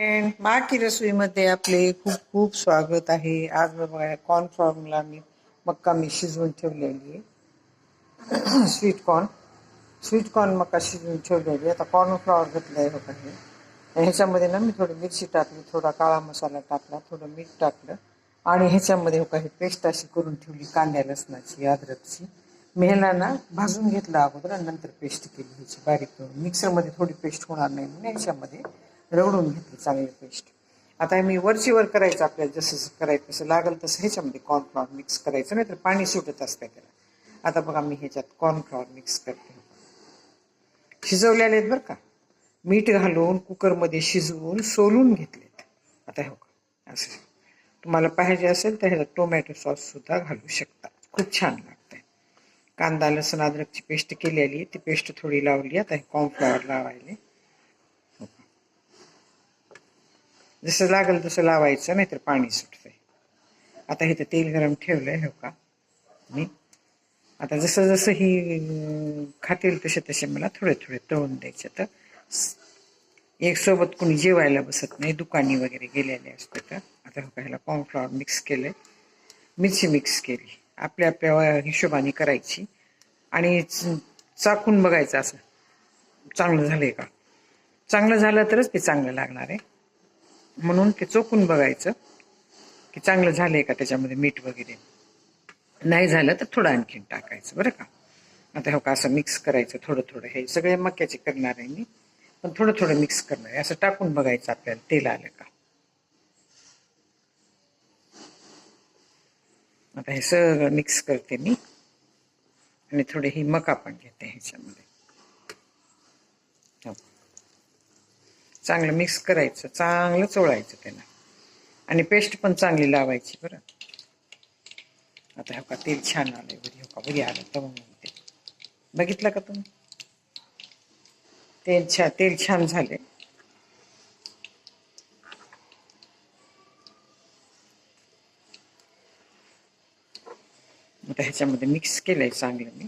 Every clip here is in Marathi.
फ्रेंड बाकी रसोईमध्ये आपले खूप खूप स्वागत आहे. आज बघा कॉर्नफ्लॉरला मी मक्का मी शिजवून ठेवलेली आहे. स्वीट कॉर्न स्वीट कॉर्न मका शिजवून ठेवलेली आहे. आता कॉर्नफ्लॉवर घेतलं आहे बघा हे. ह्याच्यामध्ये ना मी थोडी मिरची टाकली थोडा काळा मसाला टाकला थोडं मीठ टाकलं. आणि ह्याच्यामध्ये हो काही पेस्ट अशी करून ठेवली कांद्या लसणाची अद्रकची. मेहला ना भाजून घेतलं अगोदर आणि नंतर पेस्ट केली ह्याची बारीक करून. मिक्सरमध्ये थोडी पेस्ट होणार नाही म्हणून ह्याच्यामध्ये रगडून घेतली चांगली पेस्ट. आता मी वरची वर करायचं आपल्याला जसं करायचं तसं लागेल तसं ह्याच्यामध्ये कॉर्नफ्लॉवर मिक्स करायचं नाही तर पाणी सुटत असतं त्याला. आता बघा मी ह्याच्यात कॉर्नफ्लॉवर मिक्स करते. शिजवलेले आहेत बरं का? मीठ घालून कुकरमध्ये शिजवून सोलून घेतलेत. आता हो का असं. तुम्हाला पाहिजे असेल तर ह्याला टोमॅटो सॉससुद्धा घालू शकता. खूप छान लागतंय. कांदा लसूण अद्रकची पेस्ट केलेली ती पेस्ट थोडी लावली आता हे कॉर्नफ्लॉवर लावायले. जसं लागेल तसं लावायचं नाहीतर पाणी सुटतंय. आता इथं तेल गरम ठेवलंय हो का? मी. आता जसं जसं ही खातील तसे तसे मला थोडे थोडे तळून द्यायचे. तर एक सोबत कुणी जेवायला बसत नाही दुकानी वगैरे गेलेले असते तर. आता हो का ह्याला कॉर्नफ्लॉवर मिक्स केलंय. मिरची मिक्स केली. आपल्या आपल्या हिशोबाने करायची. आणि चाकून बघायचं असं. चांगलं झालंय का? चांगलं झालं तरच ते चांगलं लागणार आहे. म्हणून ते चोखून बघायचं की चांगलं झालंय का त्याच्यामध्ये मीठ वगैरे? नाही झालं तर थोडं आणखीन टाकायचं बरं का? आता हो का असं मिक्स करायचं थोडं थोडं. हे सगळे मक्याचे करणार आहे मी पण थोडं थोडं मिक्स करणार आहे. असं टाकून बघायचं आपल्याला तेल आलं का? आता हे सगळं मिक्स करते मी. आणि थोडे ही मका पण घेते ह्याच्यामध्ये. हो. चांगलं मिक्स करायचं चांगलं चोळायचं त्याला. आणि पेस्ट पण चांगली लावायची बरं. आता हो का तेल छान आलंय बरी हो का बरी आलं तवंग ते बघितलं का तुम्ही? तेल छान तेल छान झाले आता ह्याच्यामध्ये मिक्स केलंय चांगलं मी.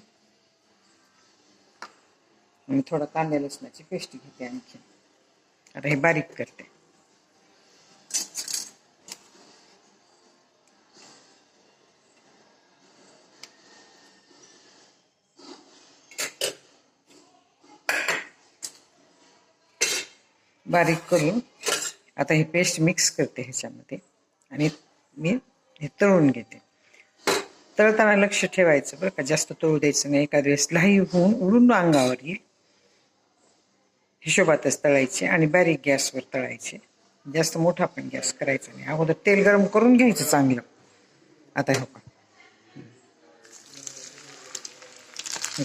आणि थोडा कांद्या लसणाची पेस्ट घेते आणखी आता हे बारीक करते. बारीक करून आता हे पेस्ट मिक्स करते ह्याच्यामध्ये. आणि मी हे तळून घेते. तळताना लक्ष ठेवायचं बरं का जास्त तळू द्यायचं नाही. एका वेळेस लाही होऊन उडून अंगावर येईल. हिशोबातच तळायचे आणि बारीक गॅसवर तळायचे. जास्त मोठा पण गॅस करायचा नाही. अगोदर तेल गरम करून घ्यायचं चांगलं. आता हो का हे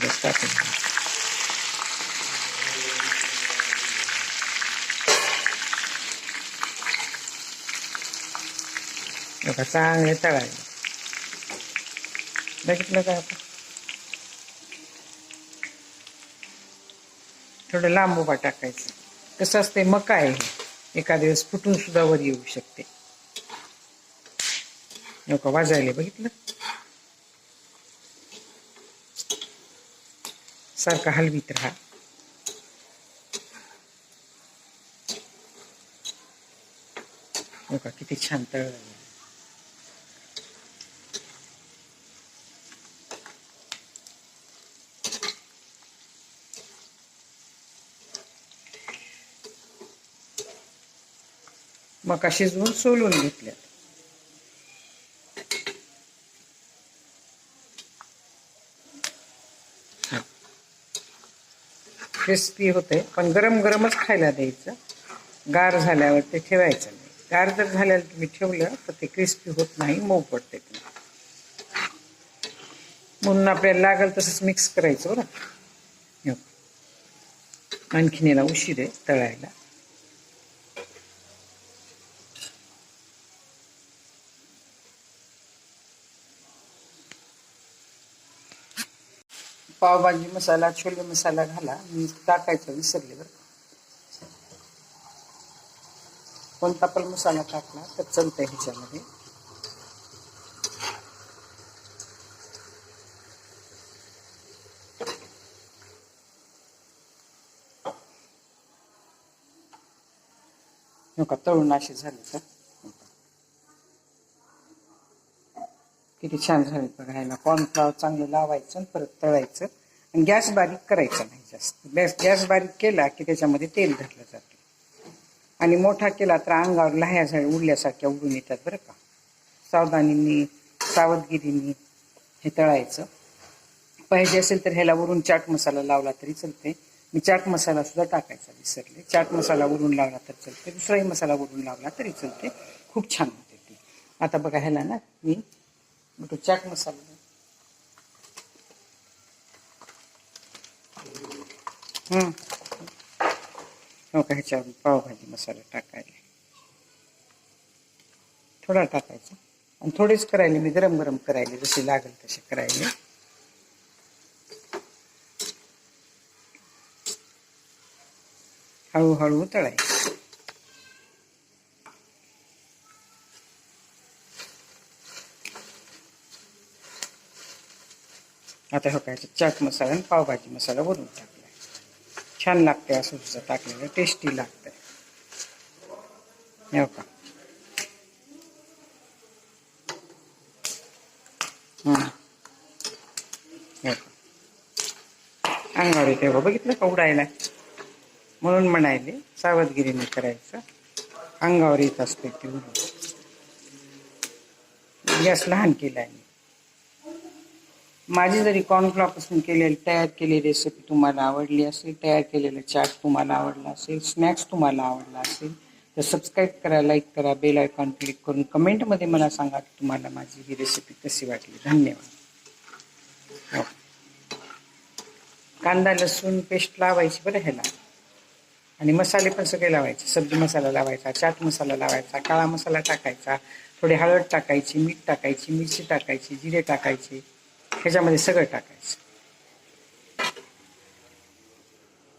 बघा चांगले तळायला. बघितलं का आपण थोडं लांब उभा टाकायचं. कसं असते मका आहे हे. एका दिवस फुटून सुद्धा वर येऊ शकते. नका वाजायला बघितलं? सारखा हलवीत राहा. नका किती छान तळ मका शिजवून सोलून घेतल्या क्रिस्पी होते पण गरम गरमच खायला द्यायचं. गार झाल्यावर ते ठेवायचं नाही. गार जर झाल्यावर तुम्ही ठेवलं तर ते क्रिस्पी होत नाही मऊ पडते म्हणून आपल्याला लागेल तसंच मिक्स करायचं बरं. हो. आणखीन याला उशीर आहे तळायला. पावभाजी मसाला छोले मसाला घाला. मी टाकायचं विसरले बरं कोणता पण मसाला टाकला तर चालतंय ह्याच्यामध्ये. नका तळून अशी झाली तर. किती छान झाले बघा ह्याला कॉर्नफ्लॉवर चांगलं लावायचं आणि परत तळायचं. आणि गॅस बारीक करायचा नाही जास्त. गॅस गॅस बारीक केला की त्याच्यामध्ये तेल धरलं जातं. आणि मोठा केला तर अंगावर लह्या झाड उडल्यासारख्या उडून येतात बरं का. सावधानीने सावधगिरीने हे तळायचं. पाहिजे असेल तर ह्याला वरून चाट मसाला लावला तरी चालते मी चाट मसाला सुद्धा टाकायचा विसरले. चाट मसाला वरून लावला तर चालते दुसराही मसाला वरून लावला तरी चालते खूप छान होते ती. आता बघा ह्याला ना मी मग तो चाट मसाला हं. हो का ह्याच्यावर पावभाजी मसाला टाकायला. थोडा टाकायचा. आणि थोडेच करायले मी गरम गरम करायले जसे लागेल तसे करायले. हळूहळू तळायचं आता हो काय चाट मसाला आणि पावभाजी मसाला वरून टाकलाय. छान लागते असं सुद्धा टाकलेलं टेस्टी लागतं हो का अंगावर येते बघ बघितलं का उडायला? म्हणून म्हणायले सावधगिरीने करायचं. अंगावर येत असते ते गॅस लहान केला आहे माझी जरी कॉर्नफ्लॉपासून केलेली तयार केलेली रेसिपी तुम्हाला आवडली असेल तयार केलेलं चाट तुम्हाला आवडला असेल स्नॅक्स तुम्हाला आवडला असेल तर सबस्क्राईब करा लाईक करा बेल आयकॉन क्लिक करून कमेंटमध्ये मला सांगा की तुम्हाला माझी ही रेसिपी कशी वाटली. धन्यवाद. हो. कांदा लसूण पेस्ट लावायची बरं ह्याला. आणि मसाले पण सगळे लावायचे. सब्जी मसाला लावायचा चाट मसाला लावायचा काळा मसाला टाकायचा थोडी हळद टाकायची मीठ टाकायची मिरची टाकायची जिरे टाकायचे. ह्याच्यामध्ये सगळं टाकायचं.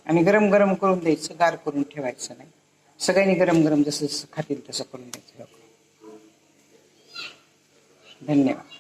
आणि गरम गरम करून द्यायचं गार करून ठेवायचं नाही. सगळ्यांनी गरम गरम जसं जसं खातील तसं करून द्यायचं. धन्यवाद.